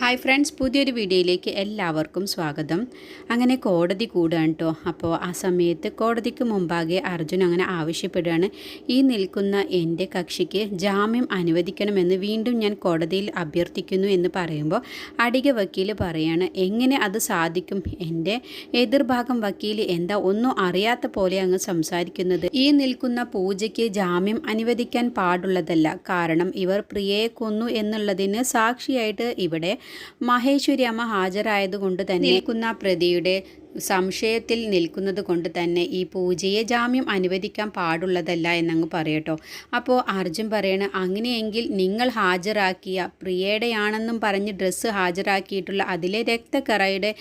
Hi friends പുതിയൊരു വീഡിയോയിലേക്ക് എല്ലാവർക്കും സ്വാഗതം. അങ്ങനെ കോടതി കൂടുകയാണ് കേട്ടോ അപ്പോൾ ആ സമയത്ത് കോടതിക്ക് മുമ്പാകെ അർജുൻ അങ്ങനെ ആവശ്യപ്പെടുകയാണ്. ഈ നിൽക്കുന്ന എന്റെ കക്ഷിക്ക് ജാമ്യം അനുവദിക്കണമെന്ന് വീണ്ടും ഞാൻ കോടതിയിൽ അഭ്യർത്ഥിക്കുന്നു എന്ന് പറയുമ്പോൾ അടിക വക്കീൽ പറയാണ് എങ്ങനെ അത് സാധിക്കും? എന്റെ എതിർഭാഗം വക്കീൽ എന്താ ഒന്നും അറിയാത്ത പോലെ അങ്ങ് സംസാരിക്കുന്നത്? ഈ നിൽക്കുന്ന പൂജയ്ക്ക് ജാമ്യം അനുവദിക്കാൻ പാടുള്ളതല്ല. കാരണം ഇവർ പ്രിയയെ കൊന്നു എന്നുള്ളതിന് സാക്ഷിയായിട്ട് ഇവിടെ മഹേശ്വരി അമ്മ ഹാജരായതുകൊണ്ട് തന്നെ നിൽക്കുന്ന പ്രതിയുടെ സംശയത്തിൽ നിൽക്കുന്നത് കൊണ്ട് തന്നെ ഈ പൂജയെ ജാമ്യം അനുവദിക്കാൻ പാടുള്ളതല്ല എന്നങ്ങ് പറയട്ടോ. അപ്പോൾ അർജുൻ പറയണ അങ്ങനെയെങ്കിൽ നിങ്ങൾ ഹാജരാക്കിയ പ്രിയയുടെയാണെന്നും പറഞ്ഞ് ഡ്രസ്സ് ഹാജരാക്കിയിട്ടുള്ള അതിലെ രക്തക്കറയുടെ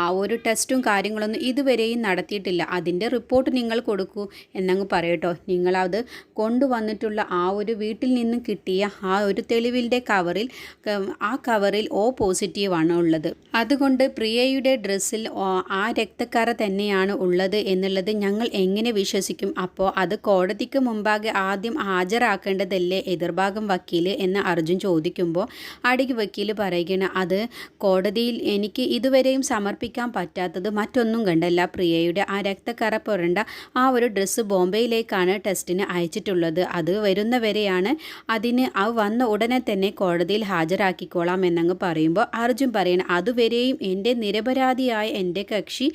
ആ ഒരു ടെസ്റ്റും കാര്യങ്ങളൊന്നും ഇതുവരെയും നടത്തിയിട്ടില്ല. അതിന്റെ റിപ്പോർട്ട് നിങ്ങൾ കൊടുക്കൂ എന്നങ്ങ് പറയട്ടോ. നിങ്ങളത് കൊണ്ടുവന്നിട്ടുള്ള ആ ഒരു വീട്ടിൽ നിന്നും കിട്ടിയ ആ ഒരു തെളിവിന്റെ കവറിൽ ആ കവറിൽ ഓ പോസിറ്റീവാണ് ഉള്ളത്. അതുകൊണ്ട് പ്രിയയുടെ ഡ്രസ്സിൽ ആ രക്തക്കറ തന്നെയാണ് ഉള്ളത് എന്നുള്ളത് ഞങ്ങൾ എങ്ങനെ വിശ്വസിക്കും? അപ്പോൾ അത് കോടതിക്ക് മുമ്പാകെ ആദ്യം ഹാജരാക്കേണ്ടതല്ലേ എതിർഭാഗം വക്കീൽ എന്ന് അർജുൻ ചോദിക്കുമ്പോൾ അടിക്ക് വക്കീൽ പറയുകയാണ് അത് കോടതിയിൽ എനിക്ക് ഇതുവരെയും സമർപ്പിക്കാൻ പറ്റാത്തത് മറ്റൊന്നും കണ്ടല്ല പ്രിയയുടെ. ആ രക്തക്കറ പുരണ്ട ആ ഒരു ഡ്രസ്സ് ബോംബെയിലേക്കാണ് ടെസ്റ്റിന് അയച്ചിട്ടുള്ളത്. അത് വരുന്നവരെയാണ് അതിന് ആ വന്ന ഉടനെ തന്നെ കോടതിയിൽ ഹാജരാക്കിക്കോളാം എന്നങ്ങ് പറയുമ്പോൾ അർജുൻ പറയണം അതുവരെയും എന്റെ നിരപരാധിയായ എന്റെ കക്ഷി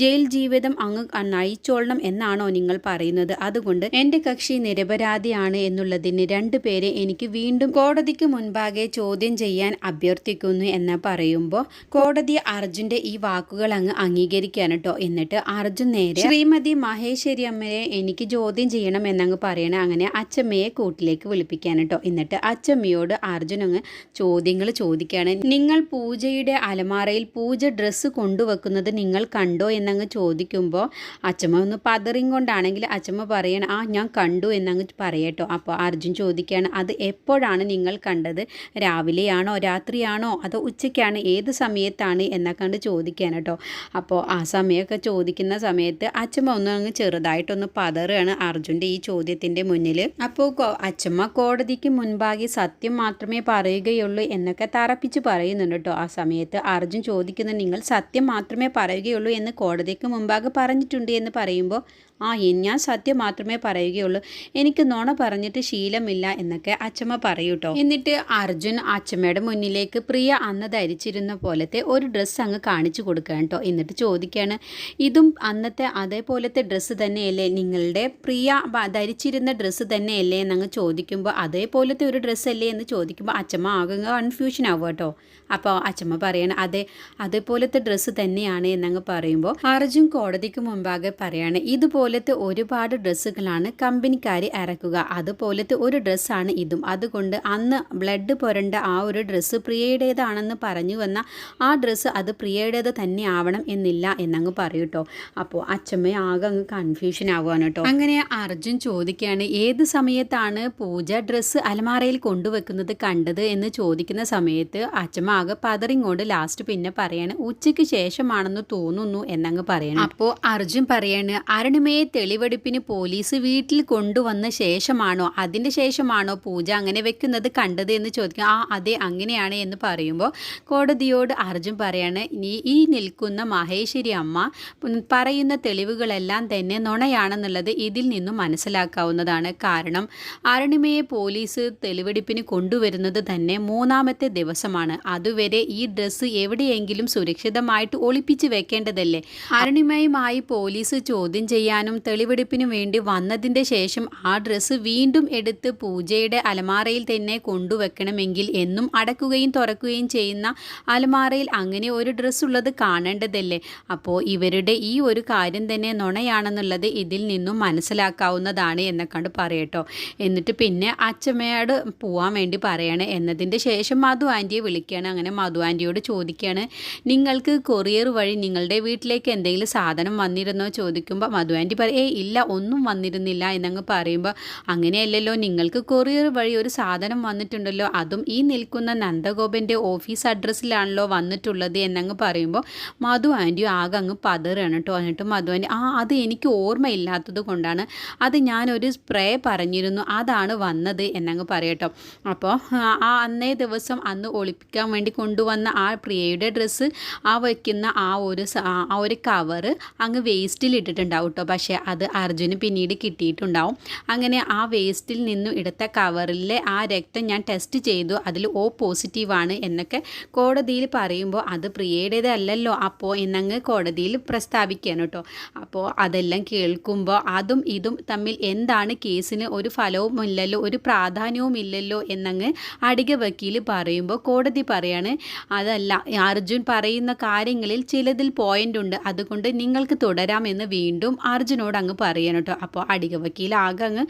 ജയിൽ ജീവിതം അങ്ങ് നയിച്ചോളണം എന്നാണോ നിങ്ങൾ പറയുന്നത്? അതുകൊണ്ട് എന്റെ കക്ഷി നിരപരാധിയാണ് എന്നുള്ളതിന് രണ്ടുപേരെ എനിക്ക് വീണ്ടും കോടതിക്ക് മുൻപാകെ ചോദ്യം ചെയ്യാൻ അഭ്യർത്ഥിക്കുന്നു എന്ന് പറയുമ്പോൾ കോടതി അർജുന്റെ ഈ വാക്കുകൾ അങ്ങ് അംഗീകരിക്കാൻ കേട്ടോ. എന്നിട്ട് അർജുൻ നേരെ ശ്രീമതി മഹേശ്വരി അമ്മയെ എനിക്ക് ചോദ്യം ചെയ്യണം എന്നങ്ങ് പറയണ അങ്ങനെ അച്ചമ്മയെ കൂട്ടിലേക്ക് വിളിപ്പിക്കാൻ കേട്ടോ. എന്നിട്ട് അച്ചമ്മയോട് അർജുൻ അങ്ങ് ചോദ്യങ്ങൾ ചോദിക്കുകയാണ്. നിങ്ങൾ പൂജയുടെ അലമാറയിൽ പൂജ ഡ്രസ്സ് കൊണ്ടുവെക്കുന്നത് നിങ്ങൾ കണ്ടോ എന്നങ്ങ് ചോദിക്കുമ്പോൾ അച്ഛമ്മ ഒന്ന് പതറിയും കൊണ്ടാണെങ്കിൽ അച്ഛമ്മ പറയണം ആ ഞാൻ കണ്ടു എന്നങ്ങ് പറയട്ടോ. അപ്പോൾ അർജുൻ ചോദിക്കുകയാണ് അത് എപ്പോഴാണ് നിങ്ങൾ കണ്ടത്? രാവിലെയാണോ രാത്രിയാണോ അതോ ഉച്ചയ്ക്കാണ് ഏത് സമയത്താണ്? എന്നൊക്കെ കണ്ട് ചോദിക്കാൻ കേട്ടോ. അപ്പോൾ ആ സമയമൊക്കെ ചോദിക്കുന്ന സമയത്ത് അച്ഛമ്മ ഒന്ന് അങ്ങ് ചെറുതായിട്ടൊന്ന് പതറുകയാണ് അർജുന്റെ ഈ ചോദ്യത്തിന്റെ മുന്നിൽ അപ്പോൾ അച്ഛമ്മ കോടതിക്ക് മുൻപാകെ സത്യം മാത്രമേ പറയുകയുള്ളൂ എന്നൊക്കെ തറപ്പിച്ച് പറയുന്നുണ്ട് കേട്ടോ. ആ സമയത്ത് അർജുൻ ചോദിക്കുന്നത് നിങ്ങൾ സത്യം മാത്രമേ പറയുകയുള്ളൂ എന്ന് കോടതിക്ക് മുമ്പാകെ പറഞ്ഞിട്ടുണ്ട് എന്ന് പറയുമ്പോൾ ആ ഞാൻ സത്യം മാത്രമേ പറയുകയുള്ളൂ. എനിക്ക് നോണ പറഞ്ഞിട്ട് ശീലമില്ല എന്നൊക്കെ അച്ചമ്മ പറയൂട്ടോ എന്നിട്ട് അർജുൻ അച്ചമ്മയുടെ മുന്നിലേക്ക് പ്രിയ അന്ന് ധരിച്ചിരുന്ന പോലത്തെ ഒരു ഡ്രസ്സ് അങ്ങ് കാണിച്ചു കൊടുക്കുകയാണ് കേട്ടോ എന്നിട്ട് ചോദിക്കുകയാണ് ഇതും അന്നത്തെ അതേപോലത്തെ ഡ്രസ്സ് തന്നെയല്ലേ? നിങ്ങളുടെ പ്രിയ ധരിച്ചിരുന്ന ഡ്രസ്സ് തന്നെയല്ലേ? എന്നങ്ങ് ചോദിക്കുമ്പോൾ അതേപോലത്തെ ഒരു ഡ്രസ്സല്ലേ എന്ന് ചോദിക്കുമ്പോൾ അച്ചമ്മ ആകെ കൺഫ്യൂഷൻ ആവുക കേട്ടോ അപ്പോൾ അച്ചമ്മ പറയണം അതെ അതേപോലത്തെ ഡ്രസ്സ് തന്നെയാണ് എന്നങ്ങ് പറയുമ്പോൾ അർജുൻ കോടതിക്ക് മുമ്പാകെ പറയാണ് ഇതുപോലത്തെ ഒരുപാട് ഡ്രസ്സുകളാണ് കമ്പനിക്കാർ ഇറക്കുക അതുപോലത്തെ ഒരു ഡ്രസ്സാണ് ഇതും. അതുകൊണ്ട് അന്ന് ബ്ലഡ് പുരണ്ട ആ ഒരു ഡ്രസ്സ് പ്രിയയുടേതാണെന്ന് പറഞ്ഞു വന്ന ആ ഡ്രസ്സ് അത് പ്രിയയുടേത് തന്നെ ആവണം എന്നില്ല എന്നങ്ങ് പറയൂട്ടോ അപ്പോൾ അച്ചമ്മ ആകെ അങ്ങ് കൺഫ്യൂഷൻ ആവുകയാണ് കേട്ടോ അങ്ങനെ അർജുൻ ചോദിക്കുകയാണ് ഏത് സമയത്താണ് പൂജ ഡ്രസ്സ് അലമാരയിൽ കൊണ്ടുവെക്കുന്നത് കണ്ടത്? എന്ന് ചോദിക്കുന്ന സമയത്ത് അച്ഛമ്മ ആകെ പതറിങ്ങോട് ലാസ്റ്റ് പിന്നെ പറയാണ് ഉച്ചയ്ക്ക് ശേഷമാണെന്ന് തോന്നുന്നു. എന്നങ്ങ് പറയണം. അപ്പോൾ അർജുൻ പറയാണ് അരുണിമയെ തെളിവെടുപ്പിന് പോലീസ് വീട്ടിൽ കൊണ്ടുവന്ന ശേഷമാണോ അതിന്റെ ശേഷമാണോ പൂജ അങ്ങനെ വെക്കുന്നത് കണ്ടത് എന്ന് ചോദിക്കും. ആ അതെ അങ്ങനെയാണ് എന്ന് പറയുമ്പോൾ കോടതിയോട് അർജുൻ പറയാണ് നീ ഈ നിൽക്കുന്ന മഹേശ്വരി അമ്മ പറയുന്ന തെളിവുകളെല്ലാം തന്നെ നുണയാണെന്നുള്ളത് ഇതിൽ നിന്നും മനസ്സിലാക്കാവുന്നതാണ്. കാരണം അരുണിമയെ പോലീസ് തെളിവെടുപ്പിന് കൊണ്ടുവരുന്നത് തന്നെ മൂന്നാമത്തെ ദിവസമാണ്. അതുവരെ ഈ ഡ്രസ്സ് എവിടെയെങ്കിലും സുരക്ഷിതമായിട്ട് ഒളിപ്പിച്ച് വെക്കേണ്ടതല്ലേ അരുണിമയുമായി പോലീസ് ചോദ്യം ചെയ്യാനും തെളിവെടുപ്പിനും വേണ്ടി വന്നതിന്റെ ശേഷം ആ ഡ്രസ്സ് വീണ്ടും എടുത്ത് പൂജയുടെ അലമാറയിൽ തന്നെ കൊണ്ടുവെക്കണമെങ്കിൽ എന്നും അടക്കുകയും തുറക്കുകയും ചെയ്യുന്ന അലമാറയിൽ അങ്ങനെ ഒരു ഡ്രസ്സ് ഉള്ളത് കാണേണ്ടതല്ലേ? അപ്പോൾ ഇവരുടെ ഈ ഒരു കാര്യം തന്നെ നുണയാണെന്നുള്ളത് ഇതിൽ നിന്നും മനസ്സിലാക്കാവുന്നതാണ് എന്നൊക്കെ പറയട്ടോ. എന്നിട്ട് പിന്നെ അച്ചമ്മയോട് പോവാൻ വേണ്ടി പറയണം. എന്നതിന്റെ ശേഷം മധു ആന്റിയെ വിളിക്കുകയാണ് അങ്ങനെ മധു ആന്റിയോട് ചോദിക്കുകയാണ് നിങ്ങൾക്ക് കൊറിയർ വഴി നിങ്ങളുടെ വീട്ടിലേക്ക് എന്തെങ്കിലും സാധനം വന്നിരുന്നോ ചോദിക്കുമ്പോൾ മധു ആന്റി പറയും ഏയ് ഇല്ല ഒന്നും വന്നിരുന്നില്ല എന്നങ്ങ് പറയുമ്പോൾ അങ്ങനെയല്ലല്ലോ നിങ്ങൾക്ക് കൊറിയർ വഴി ഒരു സാധനം വന്നിട്ടുണ്ടല്ലോ അതും ഈ നിൽക്കുന്ന നന്ദഗോപന്റെ ഓഫീസ് അഡ്രസ്സിലാണല്ലോ വന്നിട്ടുള്ളത് എന്നങ്ങ് പറയുമ്പോൾ മധു ആന്റി ആകെ അങ്ങ് പതറാണ് കേട്ടോ. എന്നിട്ട് മധു ആന്റി ആ അത് എനിക്ക് ഓർമ്മയില്ലാത്തത് കൊണ്ടാണ്. അത് ഞാനൊരു സ്പ്രേ പറഞ്ഞിരുന്നു അതാണ് വന്നത് എന്നങ്ങ് പറയട്ടോ അപ്പോൾ ആ അന്നേ ദിവസം അന്ന് ഒളിപ്പിക്കാൻ വേണ്ടി കൊണ്ടുവന്ന ആ പ്രിയയുടെ ഡ്രസ്സ് ആ വയ്ക്കുന്ന ആ ഒരു ഒരു കവർ അങ്ങ് വേസ്റ്റിൽ ഇട്ടിട്ടുണ്ടാവും കേട്ടോ പക്ഷേ അത് അർജുന് പിന്നീട് കിട്ടിയിട്ടുണ്ടാവും. അങ്ങനെ ആ വേസ്റ്റിൽ നിന്നും എടുത്ത കവറിലെ ആ രക്തം ഞാൻ ടെസ്റ്റ് ചെയ്തു. അതിൽ ഓ പോസിറ്റീവാണ് എന്നൊക്കെ കോടതിയിൽ പറയുമ്പോൾ അത് പ്രിയയുടേതല്ലല്ലോ. അപ്പോൾ എന്നങ്ങ് കോടതിയിൽ പ്രസ്താവിക്കുകയാണ് കേട്ടോ അപ്പോൾ അതെല്ലാം കേൾക്കുമ്പോൾ അതും ഇതും തമ്മിൽ എന്താണ് കേസിന് ഒരു ഫലവും ഇല്ലല്ലോ ഒരു പ്രാധാന്യവും ഇല്ലല്ലോ എന്നങ്ങ് അടിക വക്കീൽ പറയുമ്പോൾ കോടതി പറയാണ് അതല്ല അർജുൻ പറയുന്ന കാര്യങ്ങളിൽ ചിലതിൽ പോയിന്റ് ഉണ്ട്. അതുകൊണ്ട് നിങ്ങൾക്ക് തുടരാമെന്ന് വീണ്ടും അർജുനോട് അങ്ങ് പറയണം കേട്ടോ. അപ്പോൾ അടിക വക്കീൽ ആകെ അങ്ങ്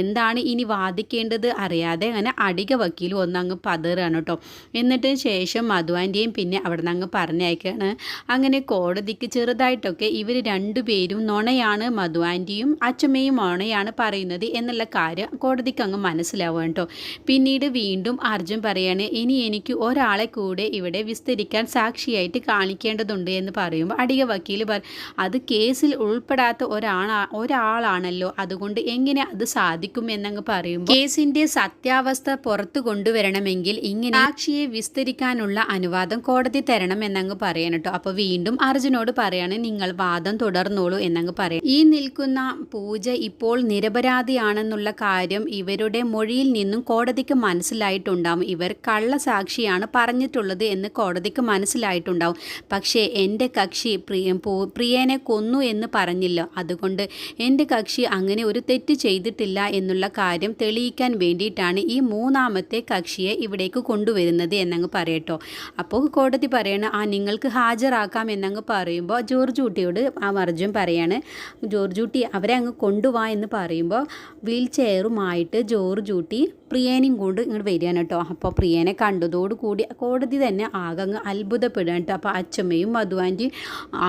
എന്താണ് ഇനി വാദിക്കേണ്ടത്? അറിയാതെ അങ്ങനെ അടിക വക്കീൽ ഒന്നങ്ങ് പതറാണ് കേട്ടോ. എന്നിട്ട് ശേഷം മധുവാന്റെയും പിന്നെ അവിടെ നിന്ന് അങ്ങ് പറഞ്ഞയക്കാണ്. അങ്ങനെ കോടതിക്ക് ചെറുതായിട്ടൊക്കെ ഇവർ രണ്ടുപേരും നുണയാണ് മധുവാന്റെയും അച്ചമ്മയും നുണയാണ് പറയുന്നത് എന്നുള്ള കാര്യം കോടതിക്ക് അങ്ങ് മനസ്സിലാവുക കേട്ടോ. പിന്നീട് വീണ്ടും അർജുൻ പറയാണ് ഇനി എനിക്ക് ഒരാളെ കൂടെ ഇവിടെ വിസ്തരിക്കാൻ സാക്ഷിയായിട്ട് കാണിക്കേണ്ടതുണ്ട് എന്ന് പറയുമ്പോൾ അടിക വക്കീൽ പറ അത് കേസിൽ ഉൾപ്പെടാത്ത ഒരാൾ ഒരാളാണല്ലോ. അതുകൊണ്ട് എങ്ങനെ അത് സാധിക്കും എന്നങ്ങ് പറയുമ്പോൾ കേസിന്റെ സത്യാവസ്ഥ പുറത്തു കൊണ്ടുവരണമെങ്കിൽ ഇങ്ങനെ സാക്ഷിയെ വിസ്തരിക്കാനുള്ള അനുവാദം കോടതി തരണം എന്നങ്ങ് പറയണം കേട്ടോ അപ്പോൾ വീണ്ടും അർജുനോട് പറയാണ് നിങ്ങൾ വാദം തുടർന്നോളൂ എന്നങ്ങ് പറയാം ഈ നിൽക്കുന്ന പൂജ ഇപ്പോൾ നിരപരാധിയാണെന്നുള്ള കാര്യം ഇവരുടെ മൊഴിയിൽ നിന്നും കോടതിക്ക് മനസ്സിലായിട്ടുണ്ടാവും. ഇവർ കള്ളസാക്ഷിയാണ് പറഞ്ഞിട്ടുള്ളത് എന്ന് കോടതിക്ക് മനസ്സിലായിട്ടുണ്ടാവും. പക്ഷേ എന്റെ കക്ഷി പ്രിയ പ്രിയനെ കൊന്നു എന്ന് പറഞ്ഞില്ല. അതുകൊണ്ട് എന്റെ കക്ഷി അങ്ങനെ ഒരു തെറ്റ് ചെയ്തിട്ടില്ല എന്നുള്ള കാര്യം തെളിയിക്കാൻ വേണ്ടിയിട്ടാണ് ഈ മൂന്നാമത്തെ കക്ഷിയെ ഇവിടേക്ക് കൊണ്ടുവരുന്നത് എന്നങ്ങ് പറയട്ടോ. അപ്പോൾ കോടതി പറയണ ആ നിങ്ങൾക്ക് ഹാജരാക്കാം എന്നങ്ങ് പറയുമ്പോൾ ജോർജ് കുട്ടിയോട് ആ അർജുൻ പറയാണ് ജോർജ് കുട്ടി അവരെ അങ്ങ് കൊണ്ടുവാ എന്ന് പറയുമ്പോൾ വീൽ ചെയറുമായിട്ട് ജോർജ് കുട്ടി പ്രിയനെയും കൊണ്ട് ഇങ്ങോട്ട് വരികയാണ് കേട്ടോ. അപ്പോൾ പ്രിയനെ കണ്ടതോടുകൂടി കോടതി തന്നെ ആകെ അങ്ങ് അത്ഭുതപ്പെടുകയാണ് കേട്ടോ. അപ്പോൾ അച്ചമ്മയും മധുവാന്റി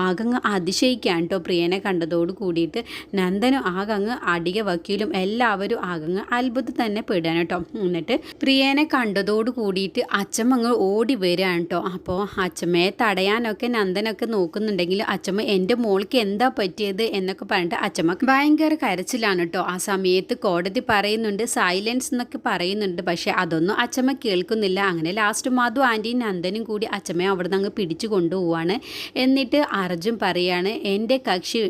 ആകങ്ങ് അതിശയിക്കാൻ കേട്ടോ പ്രിയനെ കണ്ടതോട് കൂടിയിട്ട് നന്ദനും ആകങ്ങ് അടിക വക്കീലും എല്ലാവരും ആകങ്ങ് അത്ഭുതം തന്നെ പെടുകയാണ് കേട്ടോ എന്നിട്ട് പ്രിയനെ കണ്ടതോട് കൂടിയിട്ട് അച്ഛമ്മ അങ്ങ് ഓടി വരികയാണ് കേട്ടോ അപ്പോൾ അച്ഛമ്മയെ തടയാനൊക്കെ നന്ദനൊക്കെ നോക്കുന്നുണ്ടെങ്കിൽ അച്ഛമ്മ എന്റെ മോൾക്ക് എന്താ പറ്റിയത്? എന്നൊക്കെ പറഞ്ഞിട്ട് അച്ഛമ്മ ഭയങ്കര കരച്ചിലാണ് കേട്ടോ ആ സമയത്ത് കോടതി പറയുന്നുണ്ട് സൈലൻസ് എന്നൊക്കെ പറയുന്നുണ്ട്. പക്ഷേ അതൊന്നും അച്ഛമ്മ കേൾക്കുന്നില്ല. അങ്ങനെ ലാസ്റ്റ് മാധു ആന്റിയും നന്ദനും കൂടി അച്ചമ്മയെ അവിടെ നിന്ന് അങ്ങ് പിടിച്ചു കൊണ്ടുപോവാണ്. എന്നിട്ട് അർജുൻ പറയാണ് എന്റെ കക്ഷി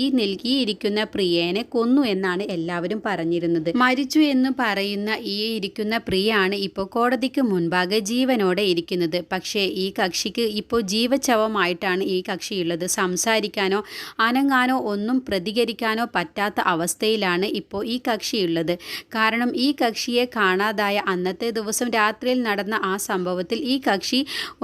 ഈ നൽകിയിരിക്കുന്ന പ്രിയേനെ കൊന്നു എന്നാണ് എല്ലാവരും പറഞ്ഞിരുന്നത്. മരിച്ചു എന്ന് പറയുന്ന ഈ ഇരിക്കുന്ന പ്രിയാണ് ഇപ്പോൾ കോടതിക്ക് മുൻപാകെ ജീവനോടെ ഇരിക്കുന്നത്. പക്ഷേ ഈ കക്ഷിക്ക് ഇപ്പോൾ ജീവചവമായിട്ടാണ് ഈ കക്ഷിയുള്ളത് സംസാരിക്കാനോ അനങ്ങാനോ ഒന്നും പ്രതികരിക്കാനോ പറ്റാത്ത അവസ്ഥയിലാണ് ഇപ്പോൾ ഈ കക്ഷിയുള്ളത് കാരണം ഈ കക്ഷിയെ കാണാതായ അന്നത്തെ ദിവസം രാത്രിയിൽ നടന്ന ആ സംഭവത്തിൽ ഈ കക്ഷി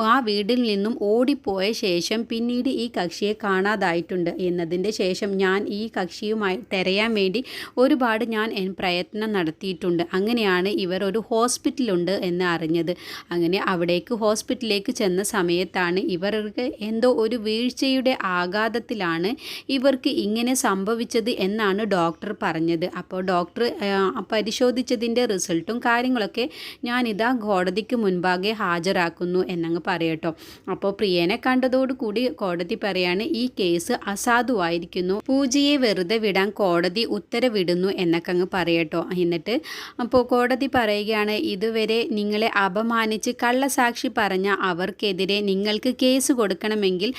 ആ വീടിൽ നിന്നും ഓടിപ്പോയ ശേഷം പിന്നീട് ഈ കക്ഷിയെ കാണാതായിട്ടുണ്ട് എന്നതിന്റെ ശേഷം ഞാൻ ഈ കക്ഷിയുമായി തിരയാൻ വേണ്ടി ഒരുപാട് ഞാൻ പ്രയത്നം നടത്തിയിട്ടുണ്ട്. അങ്ങനെയാണ് ഇവർ ഒരു ഹോസ്പിറ്റലുണ്ട് എന്ന് അറിഞ്ഞത്. അങ്ങനെ അവിടേക്ക് ഹോസ്പിറ്റലിലേക്ക് ചെന്ന സമയത്താണ് ഇവർക്ക് എന്തോ ഒരു വീഴ്ചയുടെ ആഘാതത്തിലാണ് ഇവർക്ക് ഇങ്ങനെ സംഭവിച്ചത് എന്നാണ് ഡോക്ടർ പറഞ്ഞത്. അപ്പോൾ ഡോക്ടർ പരിശോധിച്ചതിന്റെ റിസൾട്ടും കാര്യങ്ങളൊക്കെ ഞാനിതാ കോടതിക്ക് മുൻപാകെ ഹാജരാക്കുന്നു എന്നങ്ങ് പറയട്ടോ. അപ്പോൾ പ്രിയനെ കണ്ടതോടുകൂടി കോടതി പറയാണ് ഈ കേസ് അസാധുവായിരിക്കുന്നു. പൂജയെ വെറുതെ വിടാൻ കോടതി ഉത്തരവിടുന്നു എന്നൊക്കെ അങ്ങ് പറയട്ടോ. എന്നിട്ട് അപ്പോൾ കോടതി പറയുകയാണ് ഇതുവരെ നിങ്ങളെ അപമാനിച്ച് കള്ളസാക്ഷി പറഞ്ഞ അവർക്കെതിരെ നിങ്ങൾക്ക് കേസ് കൊടുക്കണമെങ്കിൽ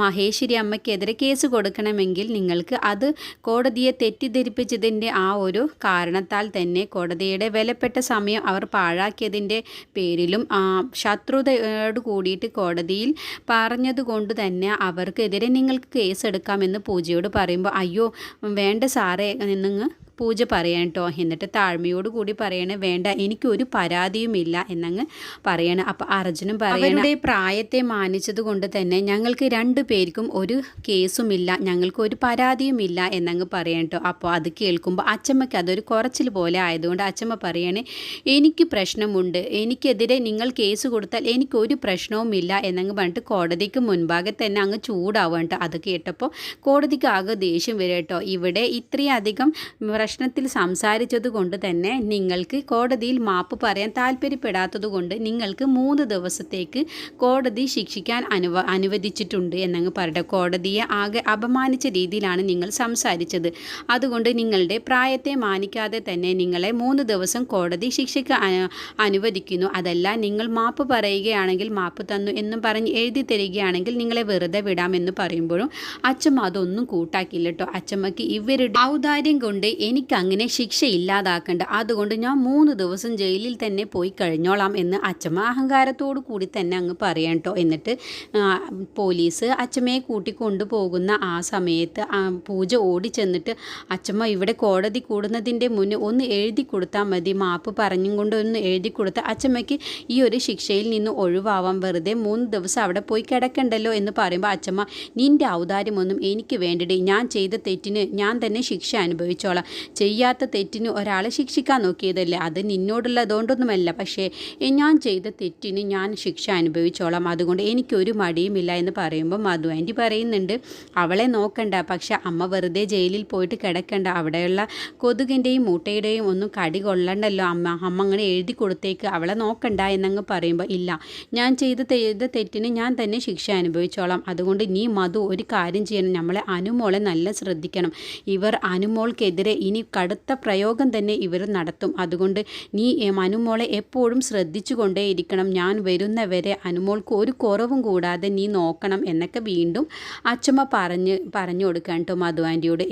മഹേശ്വരി അമ്മയ്ക്കെതിരെ കേസ് കൊടുക്കണമെങ്കിൽ നിങ്ങൾക്ക് അത് കോടതിയെ തെറ്റിദ്ധരിപ്പിച്ചതിന്റെ ആ ഒരു കാരണത്താൽ തന്നെ കോടതിയുടെ വിലപ്പെട്ട സമയം അവർ പാഴാക്കിയതിന്റെ പേരിലും ശത്രുതയോട് കൂടിയിട്ട് കോടതിയിൽ പറഞ്ഞതുകൊണ്ട് തന്നെ അവർക്കെതിരെ നിങ്ങൾക്ക് കേസ് എടുക്കാമെന്ന് പൂജയോട് പറയുമ്പോൾ അയ്യോ വേണ്ട സാറേ നിങ്ങൾ പൂജ പറയണം കേട്ടോ എന്നിട്ട് താഴ്മയോട് കൂടി പറയണ വേണ്ട എനിക്കൊരു പരാതിയുമില്ല എന്നങ്ങ് പറയണം. അപ്പോൾ അർജുനും പറയണ പ്രായത്തെ മാനിച്ചത് കൊണ്ട് തന്നെ ഞങ്ങൾക്ക് രണ്ടു പേർക്കും ഒരു കേസുമില്ല ഞങ്ങൾക്ക് ഒരു പരാതിയുമില്ല എന്നങ്ങ് പറയണം കേട്ടോ അപ്പോൾ അത് കേൾക്കുമ്പോൾ അച്ചമ്മയ്ക്ക് അതൊരു കുറച്ചിൽ പോലെ ആയതുകൊണ്ട് അച്ചമ്മ പറയണേ എനിക്ക് പ്രശ്നമുണ്ട്. എനിക്കെതിരെ നിങ്ങൾ കേസ് കൊടുത്താൽ എനിക്കൊരു പ്രശ്നവുമില്ല എന്നങ്ങ് പറഞ്ഞിട്ട് കോടതിക്ക് മുൻപാകെ തന്നെ അങ്ങ് ചൂടാവുക അത് കേട്ടപ്പോൾ കോടതിക്ക് ആകെ ദേഷ്യം വരും കേട്ടോ ഇവിടെ ഇത്രയധികം പ്രശ്നത്തിൽ സംസാരിച്ചതുകൊണ്ട് തന്നെ നിങ്ങൾക്ക് കോടതിയിൽ മാപ്പ് പറയാൻ താല്പര്യപ്പെടാത്തത് കൊണ്ട് നിങ്ങൾക്ക് മൂന്ന് ദിവസത്തേക്ക് കോടതി ശിക്ഷിക്കാൻ അനുവ അനുവദിച്ചിട്ടുണ്ട് എന്നങ്ങ് പറയട്ടെ. കോടതിയെ ആകെ അപമാനിച്ച രീതിയിലാണ് നിങ്ങൾ സംസാരിച്ചത്. അതുകൊണ്ട് നിങ്ങളുടെ പ്രായത്തെ മാനിക്കാതെ തന്നെ നിങ്ങളെ മൂന്ന് ദിവസം കോടതി ശിക്ഷയ്ക്ക് അനുവദിക്കുന്നു. അതല്ല നിങ്ങൾ മാപ്പ് പറയുകയാണെങ്കിൽ മാപ്പ് തന്നു എന്നും പറഞ്ഞ് എഴുതി തരികയാണെങ്കിൽ നിങ്ങളെ വെറുതെ വിടാമെന്ന് പറയുമ്പോഴും അച്ഛമ്മ അതൊന്നും കൂട്ടാക്കില്ല കേട്ടോ അച്ഛമ്മക്ക് ഇവരുടെ ഔദാര്യം കൊണ്ട് എനിക്ക് അങ്ങനെ ശിക്ഷ ഇല്ലാതാക്കണ്ട അതുകൊണ്ട് ഞാൻ മൂന്ന് ദിവസം ജയിലിൽ തന്നെ പോയി കഴിഞ്ഞോളാം എന്ന് അച്ഛമ്മ അഹങ്കാരത്തോടു കൂടി തന്നെ അങ്ങ് പറയാം കേട്ടോ എന്നിട്ട് പോലീസ് അച്ഛമ്മയെ കൂട്ടിക്കൊണ്ടു പോകുന്ന ആ സമയത്ത് പൂജ ഓടി ചെന്നിട്ട് അച്ഛമ്മ ഇവിടെ കോടതി കൂടുന്നതിന്റെ മുന്നേ ഒന്ന് എഴുതി കൊടുത്താൽ മതി മാപ്പ് പറഞ്ഞും കൊണ്ട് ഒന്ന് എഴുതി കൊടുത്ത അച്ഛമ്മയ്ക്ക് ഈ ഒരു ശിക്ഷയിൽ നിന്ന് ഒഴിവാവാൻ വെറുതെ മൂന്ന് ദിവസം അവിടെ പോയി കിടക്കണ്ടല്ലോ എന്ന് പറയുമ്പോൾ അച്ഛമ്മ നിന്റെ ഔദാര്യമൊന്നും എനിക്ക് വേണ്ടിടേ. ഞാൻ ചെയ്ത തെറ്റിന് ഞാൻ തന്നെ ശിക്ഷ അനുഭവിച്ചോളാം. ചെയ്യാത്ത തെറ്റിന് ഒരാളെ ശിക്ഷിക്കാൻ നോക്കിയതല്ലേ. അത് നിന്നോടുള്ളതുകൊണ്ടൊന്നുമല്ല. പക്ഷേ ഞാൻ ചെയ്ത തെറ്റിന് ഞാൻ ശിക്ഷ അനുഭവിച്ചോളാം. അതുകൊണ്ട് എനിക്കൊരു മടിയുമില്ല എന്ന് പറയുമ്പോൾ മധു ആന്റി പറയുന്നുണ്ട് അവളെ നോക്കണ്ട. പക്ഷേ അമ്മ വെറുതെ ജയിലിൽ പോയിട്ട് കിടക്കണ്ട. അവിടെയുള്ള കൊതുകിന്റെയും മുട്ടയുടെയും ഒന്നും കടി കൊള്ളണ്ടല്ലോ. അമ്മ അമ്മ അങ്ങനെ എഴുതി കൊടുത്തേക്ക്. അവളെ നോക്കണ്ട എന്നങ്ങ് പറയുമ്പോൾ ഇല്ല ഞാൻ ചെയ്ത ചെയ്ത തെറ്റിന് ഞാൻ തന്നെ ശിക്ഷ അനുഭവിച്ചോളാം. അതുകൊണ്ട് നീ മധു ഒരു കാര്യം ചെയ്യണം. നമ്മളെ അനുമോളെ നല്ല ശ്രദ്ധിക്കണം. ഇവർ അനുമോൾക്കെതിരെ ഇനി കടുത്ത പ്രയോഗം തന്നെ ഇവർ നടത്തും. അതുകൊണ്ട് നീ അനുമോളെ എപ്പോഴും ശ്രദ്ധിച്ചു കൊണ്ടേയിരിക്കണം ഞാൻ വരുന്നവരെ അനുമോൾക്ക് ഒരു കുറവും കൂടാതെ നീ നോക്കണം എന്നൊക്കെ വീണ്ടും അച്ചമ്മ പറഞ്ഞ് പറഞ്ഞു കൊടുക്കാൻ കേട്ടോ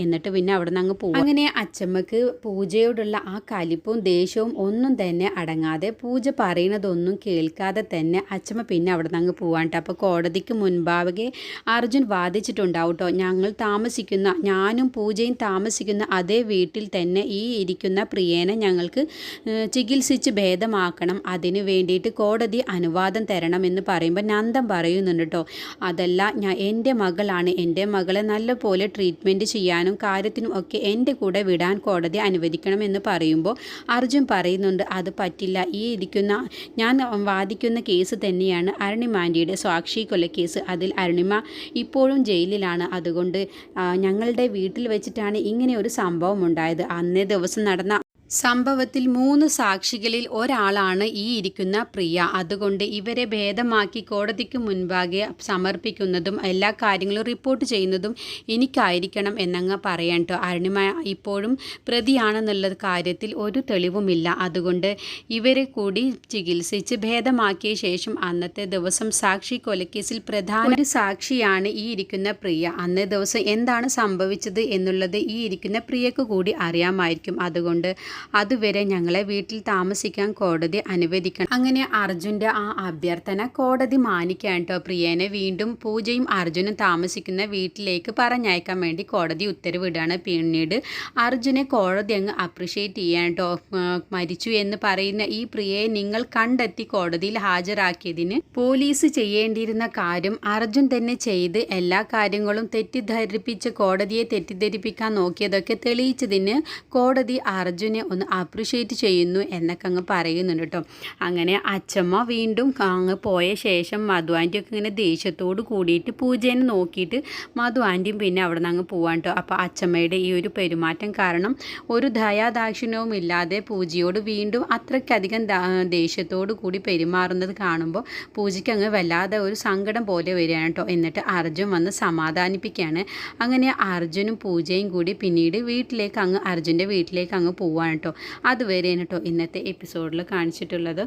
എന്നിട്ട് പിന്നെ അവിടെ നിന്ന് അങ്ങ് പോകും അങ്ങനെ അച്ചമ്മക്ക് പൂജയോടുള്ള ആ കലിപ്പും ദേഷ്യവും ഒന്നും തന്നെ അടങ്ങാതെ പൂജ പറയുന്നതൊന്നും കേൾക്കാതെ തന്നെ അച്ചമ്മ പിന്നെ അവിടെ നിന്ന് അങ്ങ് പോവാൻ അപ്പോൾ കോടതിക്ക് മുൻപാകെ അർജുൻ വാദിച്ചിട്ടുണ്ടാവും കേട്ടോ. ഞങ്ങൾ താമസിക്കുന്ന ഞാനും പൂജയും താമസിക്കുന്ന അതേ വീട്ടിൽ തന്നെ ഈ ഇരിക്കുന്ന പ്രിയേനെ ഞങ്ങൾക്ക് ചികിത്സിച്ച് ഭേദമാക്കണം. അതിന് വേണ്ടിയിട്ട് കോടതി അനുവാദം തരണമെന്ന് പറയുമ്പോൾ നന്ദം പറയുന്നുണ്ട് കേട്ടോ അതല്ല ഞാൻ എന്റെ മകളാണ്. എന്റെ മകളെ നല്ലപോലെ ട്രീറ്റ്മെന്റ് ചെയ്യാനും കാര്യത്തിനും ഒക്കെ എന്റെ കൂടെ വിടാൻ കോടതി അനുവദിക്കണമെന്ന് പറയുമ്പോൾ അർജുൻ പറയുന്നുണ്ട് അത് പറ്റില്ല. ഈ ഇരിക്കുന്ന ഞാൻ വാദിക്കുന്ന കേസ് തന്നെയാണ് അരുണിമാന്റിയുടെ സാക്ഷി കൊലക്കേസ് അതിൽ അരുണിമ ഇപ്പോഴും ജയിലിലാണ്. അതുകൊണ്ട് ഞങ്ങളുടെ വീട്ടിൽ വെച്ചിട്ടാണ് ഇങ്ങനെ ഒരു സംഭവം ഉണ്ടായത്. അന്നേ ദിവസം നടന്ന സംഭവത്തിൽ മൂന്ന് സാക്ഷികളിൽ ഒരാളാണ് ഈ ഇരിക്കുന്ന പ്രിയ. അതുകൊണ്ട് ഇവരെ ഭേദമാക്കി കോടതിക്ക് മുൻപാകെ സമർപ്പിക്കുന്നതും എല്ലാ കാര്യങ്ങളും റിപ്പോർട്ട് ചെയ്യുന്നതും എനിക്കായിരിക്കണം എന്നങ്ങ് പറയാൻ കേട്ടോ അരുണിമ ഇപ്പോഴും പ്രതിയാണെന്നുള്ള കാര്യത്തിൽ ഒരു തെളിവുമില്ല. അതുകൊണ്ട് ഇവരെ കൂടി ചികിത്സിച്ച് ഭേദമാക്കിയ ശേഷം അന്നത്തെ ദിവസം സാക്ഷി കൊലക്കേസിൽ പ്രധാന ഒരു സാക്ഷിയാണ് ഈ ഇരിക്കുന്ന പ്രിയ. അന്നേ ദിവസം എന്താണ് സംഭവിച്ചത് എന്നുള്ളത് ഈ ഇരിക്കുന്ന പ്രിയക്ക് കൂടി അറിയാമായിരിക്കും. അതുകൊണ്ട് അതുവരെ ഞങ്ങളെ വീട്ടിൽ താമസിക്കാൻ കോടതി അനുവദിക്കണം. അങ്ങനെ അർജുന്റെ ആ അഭ്യർത്ഥന കോടതി മാനിക്കാൻ കേട്ടോ. പ്രിയനെ വീണ്ടും പൂജയും അർജുനും താമസിക്കുന്ന വീട്ടിലേക്ക് പറഞ്ഞയക്കാൻ വേണ്ടി കോടതി ഉത്തരവിടുകയാണ്. പിന്നീട് അർജുനെ കോടതി അങ്ങ് അപ്രിഷ്യേറ്റ് ചെയ്യാൻ കേട്ടോ. മരിച്ചു എന്ന് പറയുന്ന ഈ പ്രിയയെ നിങ്ങൾ കണ്ടെത്തി കോടതിയിൽ ഹാജരാക്കിയതിന് പോലീസ് ചെയ്യേണ്ടിയിരുന്ന കാര്യം അർജുൻ തന്നെ ചെയ്ത് എല്ലാ കാര്യങ്ങളും തെറ്റിദ്ധരിപ്പിച്ച് കോടതിയെ തെറ്റിദ്ധരിപ്പിക്കാൻ നോക്കിയതൊക്കെ തെളിയിച്ചതിന് കോടതി അർജുനെ ഒന്ന് അപ്രിഷ്യേറ്റ് ചെയ്യുന്നു എന്നൊക്കെ അങ്ങ് പറയുന്നുണ്ട് കേട്ടോ. അങ്ങനെ അച്ഛമ്മ വീണ്ടും അങ്ങ് പോയ ശേഷം മധു ആന്റിയൊക്കെ ഇങ്ങനെ ദേഷ്യത്തോട് കൂടിയിട്ട് പൂജേനെ നോക്കിയിട്ട് മധു ആന്റിയും പിന്നെ അവിടെ നിന്ന് അങ്ങ് പോവാൻ കേട്ടോ. അപ്പോൾ അച്ഛമ്മയുടെ ഈ ഒരു പെരുമാറ്റം കാരണം ഒരു ദയാദാക്ഷിണ്യവും ഇല്ലാതെ പൂജയോട് വീണ്ടും അത്രയ്ക്കധികം ദേഷ്യത്തോട് കൂടി പെരുമാറുന്നത് കാണുമ്പോൾ പൂജയ്ക്ക് അങ്ങ് വല്ലാതെ ഒരു സങ്കടം പോലെ വരികയാണ് കേട്ടോ. എന്നിട്ട് അർജുൻ വന്ന് സമാധാനിപ്പിക്കുകയാണ്. അങ്ങനെ അർജുനും പൂജയും കൂടി പിന്നീട് വീട്ടിലേക്ക് അങ്ങ് അർജുന്റെ വീട്ടിലേക്ക് അങ്ങ് പോവാണ് കേട്ടോ. അതുവരെയാണ് കേട്ടോ ഇന്നത്തെ എപ്പിസോഡിൽ കാണിച്ചിട്ടുള്ളത്.